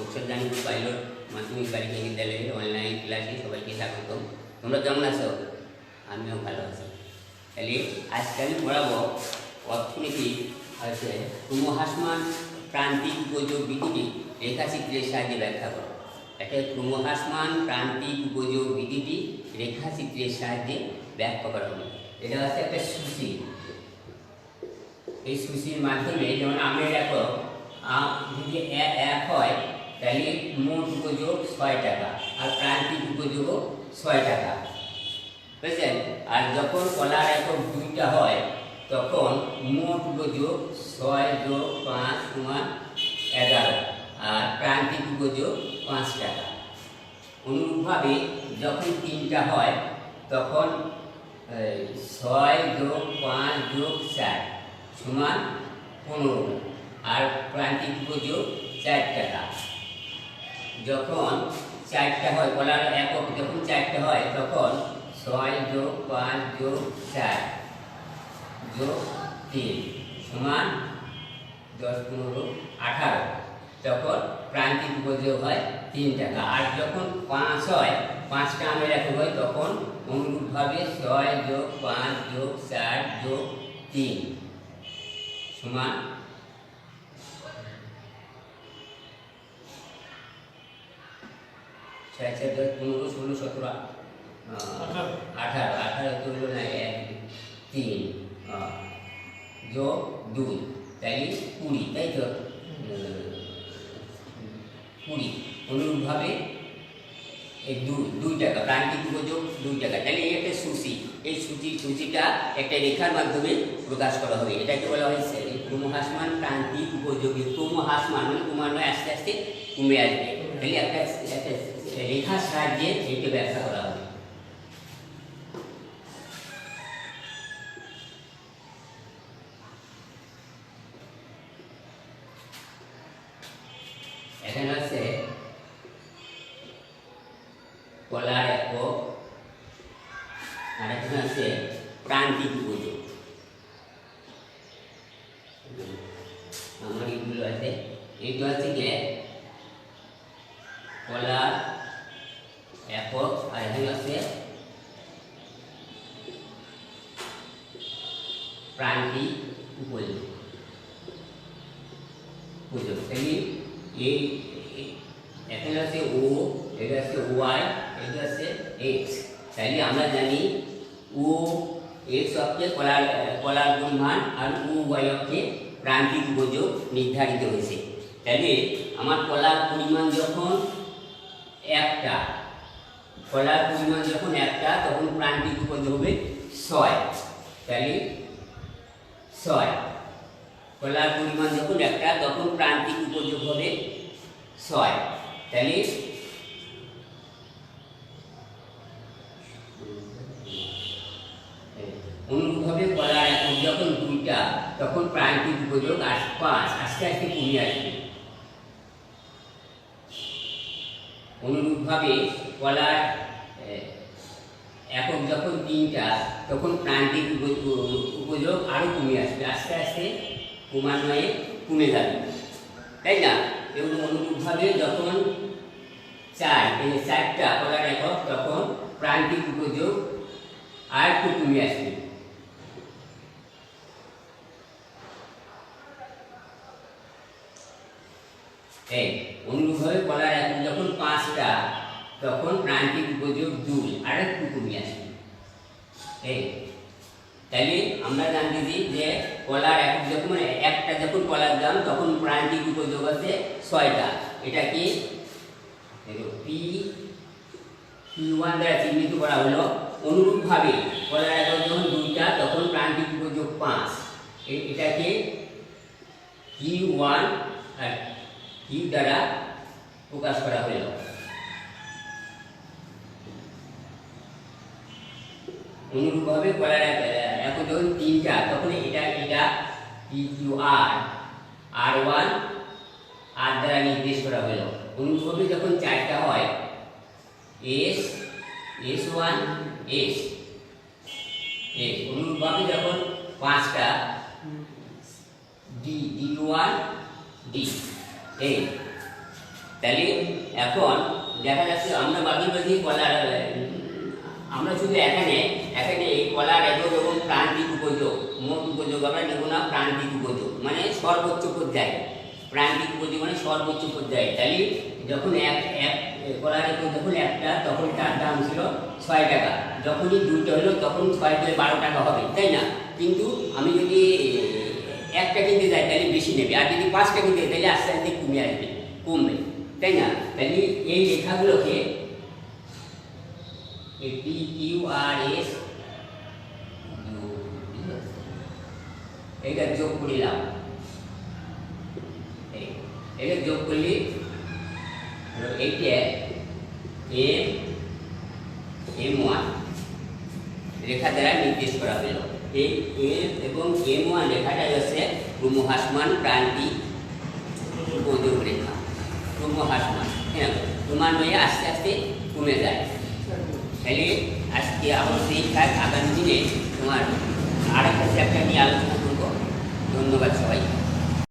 অক্ষরদানি pilot, মাধ্যমিক বালিকা বিদ্যালয়ে অনলাইন ক্লাসে সবাইকে স্বাগত তোমরা কেমন আছো? আমিও ভালো আছি। তাহলে আজকে আমি পড়াবো অর্থনীতি আছে ক্রমহাসমান প্রান্তিক উপযোগ বিধিটি রেখাচিত্রের সাহায্যে ব্যাখ্যা করো। একটা ক্রমহাসমান প্রান্তিক উপযোগ বিধিটি রেখাচিত্রের সাহায্যে ব্যাখ্যা করা হবে। এটা হচ্ছে একটা সূচি। এই সূচির মাধ্যমে যেমন আমি দেখো যদি এক হয় তাহলে মোট উপযোগ ছয় টাকা আর প্রান্তিক উপযোগও ছয় টাকা। বুঝলেন? আর যখন কলার একক দুইটা হয়, তখন মোট উপযোগ ছয় যোগ পাঁচ সমান এগারো আর প্রান্তিক উপযোগ পাঁচ টাকা। অনুরূপভাবে যখন তিনটা হয়, তখন ছয় যোগ পাঁচ যোগ চার সমান পনেরো। আর প্রান্তিক উপযোগ চার টাকা। যখন চারটা হয়, বলার একক যখন চারটা হয়, তখন ছয় যোগ পাঁচ যোগ চার, যোগ তিন সমান দশ পনেরো আঠারো। তখন প্রান্তিক উপযোগ হয় তিন টাকা। আর যখন পাঁচ হয়, পাঁচটা আমের একক হয়, তখন অনুরূপভাবে ছয় যোগ পাঁচ যোগ চার যোগ তিন সমান ছয় চার দশ পনেরো ষোলো সতেরো আঠারো। আঠারো। আঠারো তো হলো না এক তিন যোগ দুই। তাই কুড়ি তাই তো? কুড়ি। অনুরূপভাবে এই দুই দুই টাকা প্রান্তিক উপযোগ দুই টাকা। তাহলে এই একটা সূচি। এই সূচি সূচিটা একটা রেখার মাধ্যমে প্রকাশ করা হবে। এটাকে বলা হয়েছে ক্রমহাসমান প্রান্তিক উপযোগী। ক্রমহাসমান মানে ক্রমান্বয়ে আস্তে আস্তে কমে আসবে। তাহলে একটা একটা রেখার সাহায্যে একে ব্যাখ্যা করা হবে। এখানে আছে কলার একক আর এখানে আছে প্রান্তিক উপযোগ আমার এইগুলো আছে। এইগুলো আছে কি কলার উপযোগ তাহলে এই- এখানে আছে ও, এটা আছে ওয়াই, এটা আছে এক্স। তাহলে আমরা জানি ও, এক্স অক্ষে কলার কলার পরিমাণ আর ও, ওয়াই অক্ষে প্রান্তিক উপযোগ নির্ধারিত হয়েছে। তাহলে আমার কলার পরিমাণ যখন একটা, কলার পরিমাণ যখন একটা, তখন প্রান্তিক উপযোগ হবে ছয়। তাহলে ছয়। কলার পরিমাণ যখন একটা তখন প্রান্তিক উপযোগ হবে ছয়। তাহলে অনুরূপভাবে কলার একক যখন দুইটা, তখন প্রান্তিক উপযোগ আস, পাঁচ, আস্তে আস্তে কমে আসবে। অনুরূপভাবে কলার একক যখন তিনটা, তখন প্রান্তিক উপ- উপযোগ আরও কমে আসবে, আস্তে আস্তে ক্রমান্বয়ে কমে যাবে। তাই না? এবং অনুরূপভাবে যখন চার এই চারটা কলার একক, তখন প্রান্তিক উপযোগ আর একটু কমে আসবে। এই অনুরূপভাবে কলার একক যখন পাঁচটা, তখন প্রান্তিক উপযোগ দুই আর একটু কমে আসবে। এই, তাহলে আমরা জানতেছি যে কলার একক যখন একটা যখন কলার দাম, তখন প্রান্তিক উপযোগ আছে ছয়টা। এটা কি? পি পি ওয়ান দ্বারা চিহ্নিত করা হলো। অনুরূপভাবে কলার একক যখন দুইটা, তখন প্রান্তিক উপযোগ পাঁচ। এটাকে কিউ ওয়ান আর কিউ দ্বারা প্রকাশ করা হলো। অনুরূপভাবে কলার এখন যখন তিনটা, তখন পি কিউ আর দ্বারা নির্দেশ করা হলো। অনুরূপভাবে যখন চারটা হয় S S one S S অনুরূপভাবে যখন পাঁচটা ডি ডি ওয়ান ডি এই তাহলে এখন দেখা যাচ্ছে আমরা বাকি বাকি উম, আমরা শুধু এখানে এখানে এই কলার এগোজ এবং প্রান্তিক উপযোগ, মোট উপযোগ আমরা নেব না প্রান্তিক উপযোগ মানে সর্বোচ্চ পর্যায়ে। প্রান্তিক উপযোগ মানে সর্বোচ্চ পর্যায়ে। তাহলে যখন এক এক কলার এগোজ যখন একটা, তখন তার দাম ছিল ছয় টাকা। যখনই দুইটা হলো, তখন ছয় থেকে বারো টাকা হবে, তাই না? কিন্তু আমি যদি, একটা কিনতে যাই, তাহলে বেশি নেবে। আর যদি পাঁচটা কিনতে যাই, তাহলে আস্তে আস্তে কমে আসবে, কমবে, তাই না? তাহলে এই রেখাগুলোকে পি কিউ আর এস এটা যোগ করিলাম এই- এটা যোগ করলে এইটা এম এম ওয়ান রেখা দ্বারা নির্দেশ করা হলো। এই এম এবং এম ওয়ান রেখাটাই হচ্ছে ক্রমহাসমান উপযোগ রেখা হ্যাঁ ক্রমান্বয়ে আস্তে আস্তে কমে যায়। তাহলে আজকে আমার সেই কাজ আগামী দিনে তোমার আর একটা চ্যাপ্টার নিয়ে আলোচনা করব। ধন্যবাদ সবাই